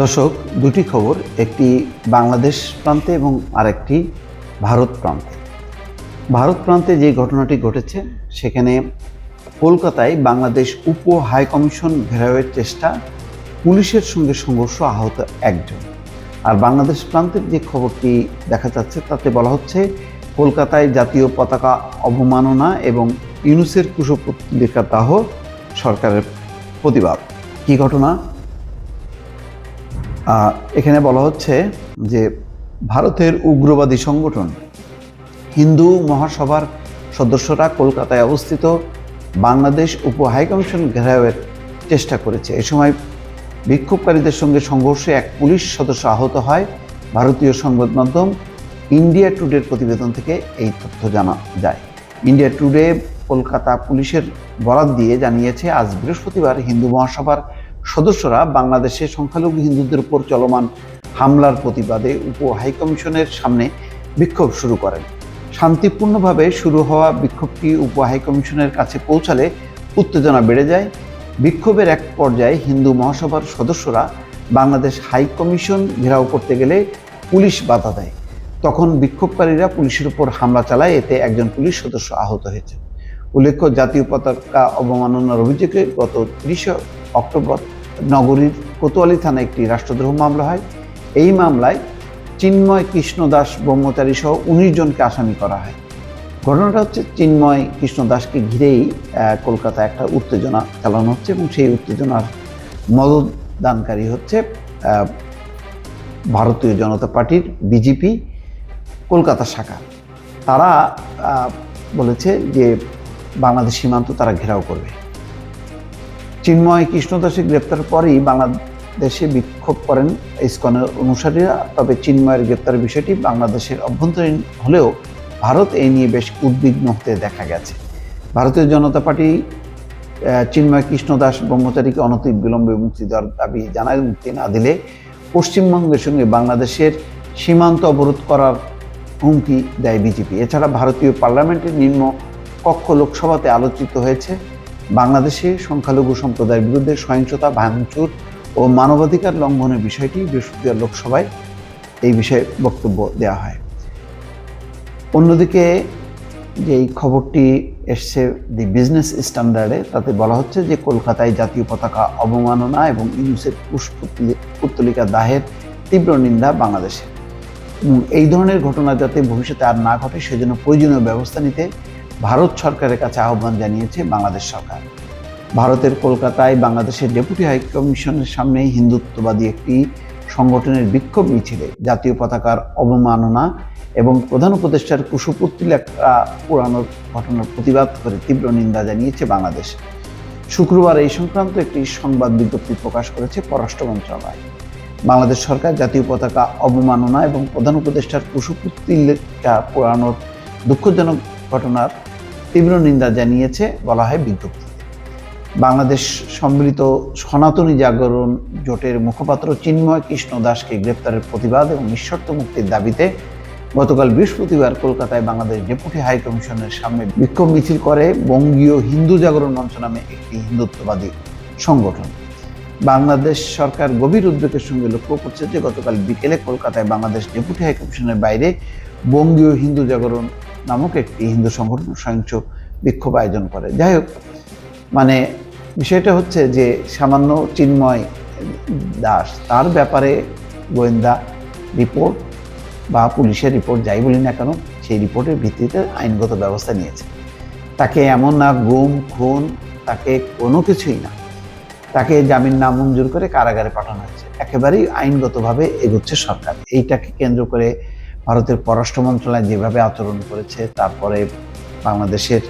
দর্শক, দুটি খবর, একটি বাংলাদেশ প্রান্তে এবং আরেকটি ভারত প্রান্তে। ভারত প্রান্তে যে ঘটনাটি ঘটেছে, সেখানে কলকাতায় বাংলাদেশ উপ হাই কমিশন ঘেরাওয়ের চেষ্টা, পুলিশের সঙ্গে সংঘর্ষ আহত একজন। আর বাংলাদেশ প্রান্তের যে খবরটি দেখা যাচ্ছে, তাতে বলা হচ্ছে, কলকাতায় জাতীয় পতাকা অবমাননা এবং ইউনুসের কুশপুত্রিকা দাহ সরকারের প্রতিবাদ। কি ঘটনা? এখানে বলা হচ্ছে যে ভারতের উগ্রবাদী সংগঠন, হিন্দু মহাসভার সদস্যরা কলকাতায় অবস্থিত বাংলাদেশ উপ হাইকমিশন ঘেরাওয়ের চেষ্টা করেছে। এ সময় বিক্ষোভকারীদের সঙ্গে সংঘর্ষে এক পুলিশ সদস্য আহত হয়। ভারতীয় সংবাদ মাধ্যম ইন্ডিয়া টুডের প্রতিবেদন থেকে এই তথ্য জানা যায়। ইন্ডিয়া টুডে কলকাতা পুলিশের বরাত দিয়ে জানিয়েছে, আজ বৃহস্পতিবার হিন্দু মহাসভার সদস্যরা বাংলাদেশে সংখ্যালঘু হিন্দুদের উপর চলমান হামলার প্রতিবাদে উপ হাইকমিশনের সামনে বিক্ষোভ শুরু করেন। শান্তিপূর্ণভাবে শুরু হওয়া বিক্ষোভটি উপ হাইকমিশনের কাছে পৌঁছালে উত্তেজনা বেড়ে যায়। বিক্ষোভের এক পর্যায়ে হিন্দু মহাসভার সদস্যরা বাংলাদেশ হাই কমিশন ঘেরাও করতে গেলে পুলিশ বাধা দেয়। তখন বিক্ষোভকারীরা পুলিশের উপর হামলা চালায়, এতে একজন পুলিশ সদস্য আহত হয়েছে উল্লেখ্য, জাতীয় পতাকা অবমাননার অভিযোগে গত তিরিশে অক্টোবর নগরীর কোতোয়ালি থানায় একটি রাষ্ট্রদ্রোহ মামলা হয়। এই মামলায় চিন্ময় কৃষ্ণ দাস ব্রহ্মচারী সহ উনিশ জনকে আসামি করা হয়। ঘটনাটা হচ্ছে চিন্ময় কৃষ্ণ দাসকে ঘিরেই আহ, কলকাতায় একটা উত্তেজনা চালানো হচ্ছে এবং সেই উত্তেজনার মদতদানকারী হচ্ছে ভারতীয় জনতা পার্টির বিজেপি কলকাতা শাখা। তারা বলেছে যে বাংলাদেশ সীমান্ত তারা ঘেরাও করবে। চিন্ময় কৃষ্ণদাসের গ্রেপ্তার পরেই বাংলাদেশে বিক্ষোভ করেন ইসকনের অনুসারীরা। তবে চিন্ময়ের গ্রেপ্তারের বিষয়টি বাংলাদেশের অভ্যন্তরীণ হলেও ভারত এই নিয়ে বেশ উদ্বিগ্ন হতে দেখা গেছে। ভারতীয় জনতা পার্টি চিন্ময় কৃষ্ণ দাস ব্রহ্মচারীকে অনতি বিলম্বে মুক্তি দেওয়ার দাবি জানায় মুক্তি না দিলে পশ্চিমবঙ্গের সঙ্গে বাংলাদেশের সীমান্ত অবরোধ করার হুমকি দেয় বিজেপি। এছাড়া ভারতীয় পার্লামেন্টের নিম্ন কক্ষ লোকসভাতে আলোচিত হয়েছে বাংলাদেশে সংখ্যালঘু সম্প্রদায়ের বিরুদ্ধে সহিংসতা, ভাঙচুর ও মানবাধিকার লঙ্ঘনের বিষয়টি বৃহস্পতিবার লোকসভায় এই বিষয়ে বক্তব্য দেওয়া হয়। অন্যদিকে যে এই খবরটি এসছে দি বিজনেস স্ট্যান্ডার্ডে তাতে বলা হচ্ছে যে কলকাতায় জাতীয় পতাকা অবমাননা এবং ইউনুসের পুষ্পতলি- পুত্তলিকা দাহের তীব্র নিন্দা বাংলাদেশে। এই ধরনের ঘটনা যাতে ভবিষ্যতে আর না ঘটে, সেজন্য প্রয়োজনীয় ব্যবস্থা নিতে ভারত সরকারের কাছে আহ্বান জানিয়েছে বাংলাদেশ সরকার। ভারতের কলকাতায় বাংলাদেশের ডেপুটি হাইকমিশনের সামনে হিন্দুত্ববাদী একটি সংগঠনের বিক্ষোভ মিছিলে, জাতীয় পতাকার অবমাননা এবং প্রধান উপদেষ্টার কুশপুত্রিকা পুরানোর ঘটনার প্রতিবাদ করে তীব্র নিন্দা জানিয়েছে বাংলাদেশ। শুক্রবার এই সংক্রান্ত একটি সংবাদ বিজ্ঞপ্তি প্রকাশ করেছে পররাষ্ট্র মন্ত্রণালয়। বাংলাদেশ সরকার জাতীয় পতাকা অবমাননা এবং প্রধান উপদেষ্টার কুশপুত্রিকা পুরানোর দুঃখজনক ঘটনার তীব্র নিন্দা জানিয়েছে বলা হয় বিজ্ঞপ্তিতে বাংলাদেশ সম্মিলিত সনাতনী জাগরণ জোটের মুখপাত্র চিন্ময় কৃষ্ণ দাসকে গ্রেপ্তারের প্রতিবাদ এবং নিঃশর্ত মুক্তির দাবিতে গতকাল বৃহস্পতিবার কলকাতায় বাংলাদেশ ডেপুটি হাই কমিশনের সামনে বিক্ষোভ মিছিল করে বঙ্গীয় হিন্দু জাগরণ মঞ্চ নামে একটি হিন্দুত্ববাদী সংগঠন। বাংলাদেশ সরকার গভীর উদ্বেগের সঙ্গে লক্ষ্য করছে যে গতকাল বিকেলে কলকাতায় বাংলাদেশ ডেপুটি হাই কমিশনের বাইরে বঙ্গীয় হিন্দু জাগরণ নামক একটি হিন্দু সংগঠন সহিংস বিক্ষোভ আয়োজন করে। যাই হোক মানে বিষয়টা হচ্ছে যে সামান্য চিন্ময় দাস, তার ব্যাপারে গোয়েন্দা রিপোর্ট বা পুলিশের রিপোর্ট যাই বলি না কেন, সেই রিপোর্টের ভিত্তিতে আইনগত ব্যবস্থা নিয়েছে। তাকে এমন না গুম, খুন, তাকে কোনো কিছুই না। তাকে জামিন নামঞ্জুর করে কারাগারে পাঠানো হয়েছে। একেবারেই আইনগতভাবে এগোচ্ছে সরকার। এইটাকে কেন্দ্র করে ভারতের পররাষ্ট্র মন্ত্রণালয় যেভাবে আচরণ করেছে, তারপরে বাংলাদেশের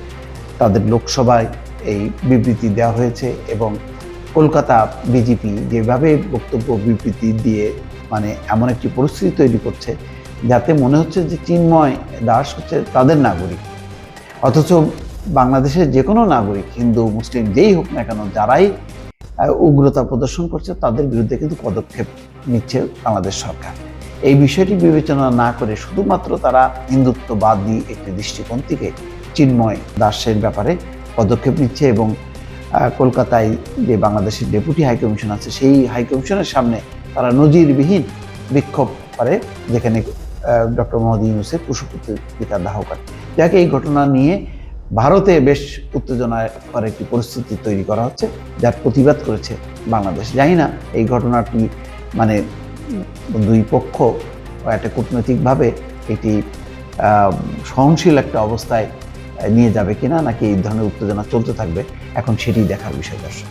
তাদের লোকসভায় এই বিবৃতি দেওয়া হয়েছে এবং কলকাতা বিজেপি যেভাবে বক্তব্য বিবৃতি দিয়ে মানে এমন একটি পরিস্থিতি তৈরি করছে, যাতে মনে হচ্ছে যে চিন্ময় দাস হচ্ছে তাদের নাগরিক। অথচ বাংলাদেশের যে কোনো নাগরিক, হিন্দু, মুসলিম, যেই হোক না কেন, যারাই উগ্রতা প্রদর্শন করছে, তাদের বিরুদ্ধে কিন্তু পদক্ষেপ নিচ্ছে বাংলাদেশ সরকার। এই বিষয়টি বিবেচনা না করে শুধুমাত্র তারা হিন্দুত্ববাদী একটি দৃষ্টিকোণ থেকে চিন্ময় দাসের ব্যাপারে পদক্ষেপ নিচ্ছে এবং কলকাতায় যে বাংলাদেশের ডেপুটি হাইকমিশন আছে, সেই হাইকমিশনের সামনে তারা নজিরবিহীন বিক্ষোভ করে, যেখানে ডক্টর মোহাম্মদ ইউনুসের কুশপুত্রিকার দাহ করে। যাকে, এই ঘটনা নিয়ে ভারতে বেশ উত্তেজনাকর একটি পরিস্থিতি তৈরি করা হচ্ছে, যার প্রতিবাদ করেছে বাংলাদেশ। জানি না এই ঘটনাটি মানে দুই পক্ষ একটা কূটনৈতিকভাবে এটি সহনশীল একটা অবস্থায় নিয়ে যাবে কিনা নাকি এই ধরনের উত্তেজনা চলতে থাকবে, এখন সেটি দেখার বিষয়, দর্শক।